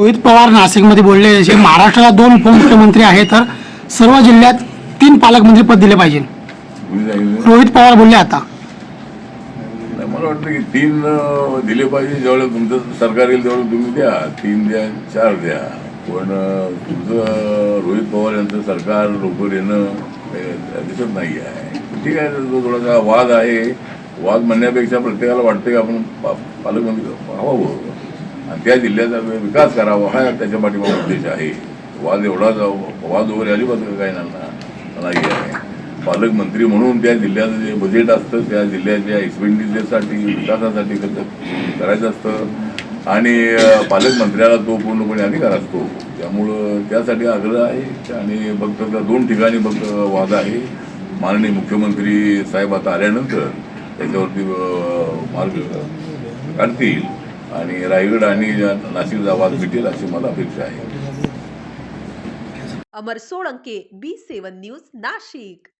रोहित पवार नाशिकमध्ये बोलले जसे महाराष्ट्राला दोन उपमुख्यमंत्री आहेत तर सर्व जिल्ह्यात तीन पालकमंत्री पद दिले पाहिजे. रोहित पवार बोलले आता. मला वाटतं की तीन दिले पाहिजे जेवढं तुमचं सरकार येईल तेवढं तुम्ही द्या. तीन द्या चार द्या. पण तुमचं रोहित पवार यांचं सरकार लवकर येणं दिसत नाही आहे. ठीक आहे तो थोडासा वाद आहे. वाद म्हणण्यापेक्षा प्रत्येकाला वाटतं की आपण पालकमंत्री व्हावं. आणि त्या जिल्ह्याचा विकास करावा हा त्याच्या पाठीमागे उद्देश आहे. वाद एवढाच वाद वगैरे अजिबात काही नाही नाही आहे. पालकमंत्री म्हणून त्या जिल्ह्याचं जे बजेट असतं त्या जिल्ह्याच्या एक्सपेंडिचरसाठी विकासासाठी करायचं असतं. आणि पालकमंत्र्याला तो पूर्णपणे अधिकार असतो. त्यामुळं त्यासाठी आग्रह आहे आणि फक्त त्या दोन ठिकाणी फक्त वाद आहे. माननीय मुख्यमंत्री साहेब आता आल्यानंतर त्याच्यावरती मार्ग काढतील. आणि रायगड आणि नाशिकचा वाद मिटेल अशी मला अपेक्षा आहे. Amar Solanke B seven news Nashik.